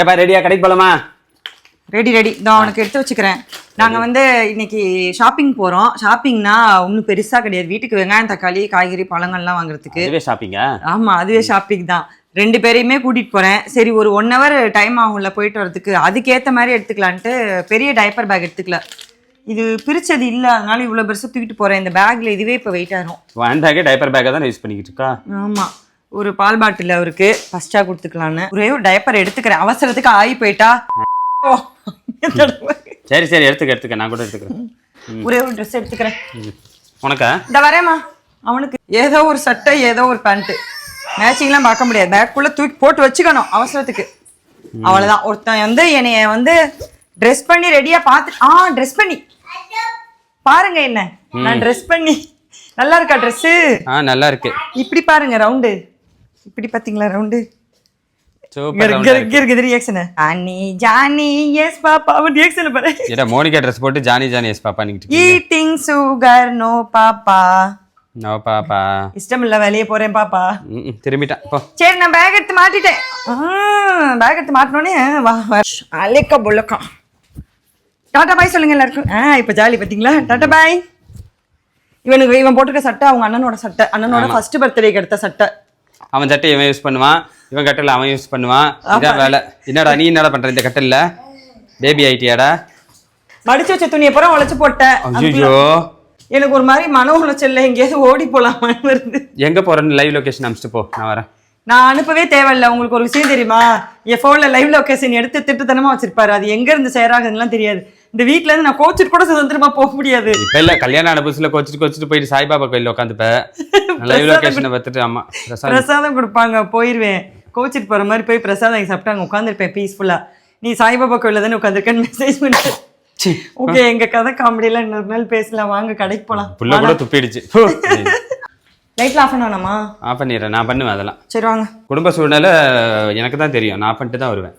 ஏப்பா ரெடியா கடைக்கு போலாமா? ரெடி ரெடி இதோ அவனுக்கு எடுத்து வச்சுக்கிறேன். நாங்கள் வந்து இன்னைக்கு ஷாப்பிங் போகிறோம் ஷாப்பிங்னா ஒன்றும் பெருசாக கிடையாது. வீட்டுக்கு வெங்காயம் தக்காளி காய்கறி பழங்கள்லாம் வாங்குறதுக்கு. இதுவே ஷாப்பிங்கா ஆமாம் அதுவே ஷாப்பிங் தான். ரெண்டு பேரையுமே கூட்டிகிட்டு போகிறேன் சரி ஒரு ஒன் ஹவர் டைம் ஆகும்ல போயிட்டு வரதுக்கு அதுக்கேற்ற மாதிரி எடுத்துக்கலான்ட்டு பெரிய டைப்பர் பேக் எடுத்துக்கல. இது பிரிச்சது இல்லை. அதனால இவ்வளோ பெருசாக தூக்கிட்டு போகிறேன் இந்த பேக்கில் இதுவே இப்போ வெயிட் ஆகும் வேண்டாக்கே டைப்பர் பேக்கை தான் யூஸ் பண்ணிக்கிட்டு இருக்கா? ஆமாம் ஒரு பால் பாட்டில் அவருக்கு ஃபஸ்ட்டாக கொடுத்துக்கலான்னு. ஒரே ஒரு டைப்பர் எடுத்துக்கிறேன். அவசரத்துக்கு ஆகி போயிட்டா. சரி சரி எடுத்துக்க எடுத்துக்க. நான் கூட எடுத்துக்கிறேன். ஒரே ஒரு ட்ரெஸ் எடுத்துக்கிறேன். உனக்கா? இந்த வரேம்மா. அவனுக்கு ஏதோ ஒரு சட்டை ஏதோ ஒரு பேண்ட்டு மேட்சிங்லாம் பார்க்க முடியாது. பேக்குள்ளே தூக்கி போட்டு வச்சுக்கணும் அவசரத்துக்கு. அவ்வளோதான் ஒருத்தன் வந்து என்னைய வந்து ட்ரெஸ் பண்ணி ரெடியாக பார்த்து ஆ ட்ரெஸ் பண்ணி. பாருங்க என்ன. நான் ட்ரெஸ் பண்ணி. நல்லா இருக்கா ட்ரெஸ்ஸு ஆ நல்லா இருக்கு. இப்படி பாருங்க ரவுண்டு இப்படி பார்த்தீங்களா ரவுண்டு மோனிகா ட்ரெஸ் போட்டு Johny Johny yes papa eating sugar no papa. No papa. இஷ்டம் இல்ல வெளியே போறேன் பாப்பா. திரும்பிட்டான். போ. சரி நான் பேக் எடுத்து மாட்டிட்டேன். பேக் எடுத்து மாட்டினோடனே வா வா. அலைக்கா பொல்லக்கா டாடா பாய் சொல்லுங்க எல்லாருக்கும். ஆ இப்போ ஜாலி பார்த்தீங்களா டாடா பாய் இவனுக்கு இவன் போட்டிருக்க சட்டை அவங்க அண்ணனோட சட்டை. அண்ணனோட ஃபர்ஸ்ட் பர்த்டேக்கு எடுத்த சட்டை. அவன் சட்டை இவன் யூஸ் பண்ணுவான். இவன் கட்டில் அவன் யூஸ் பண்ணுவான். இதான் வேலை. என்னடா நீ என்னடா பண்ற இந்த கட்டில்ல? பேபி ஆயிட்டியாடா மடிச்சு வச்ச துணியை பூரா உழைச்சு போட்டேன். ஐயோ எனக்கு ஒரு மாதிரி மன உளைச்சல்ல எங்கேயாவது ஓடி போலாமான்னு வருது. எங்க போறேன்னு லைவ் லொகேஷன் அனுப்பிச்சிட்டு போ. நான் வரேன். நான் அனுப்பவே தேவையில்ல. உங்களுக்கு ஒரு விஷயம் தெரியுமா? என் ஃபோனில் லைவ் லொகேஷன் எடுத்து திட்டுத்தனமா வச்சிருப்பாரு. அது எங்க இருந்து ஷேர் ஆகுதுலாம் தெரியாது. இந்த வீட்ல இருந்து நான் கோச்சிட்டு கூட சுதந்திரமா போக முடியாது. இப்ப இல்ல கல்யாணம் ஆன புதுசுல கொச்சிட்டு கொச்சிட்டு போயிட்டு சாய்பாபா கோயில்ல உட்காந்துப்ப லைவ் லொகேஷனை பார்த்துட்டு ஆமா பிரசாத் பிரசாதம் கொடுப்பாங்க போயிருவேன். கோச்சிட்டு போற மாதிரி போய் பிரசாதம் சாப்பிட்டு அங்க உட்காந்துருப்பேன் பீஸ்ஃபுல்லா நீ சாய்பாபா கோயில்ல தானே உட்காந்துருக்கேன்னு மெசேஜ் பண்ணி. ச்சீ, ஓகே எங்க கதை காமெடியில இன்னொரு நாள் பேசலாம். வாங்க கடைக்கு போலாம். புள்ள கூட துப்பிடுச்சு. லைட்ல ஆஃப் பண்ணணுமா ஆஃப் பண்ணிடுறேன் நான் பண்ணுவேன் அதெல்லாம். சரி வாங்க. குடும்ப சூழ்நிலை எனக்கு தான் தெரியும். நான் பண்ணிட்டு தான் வருவேன்.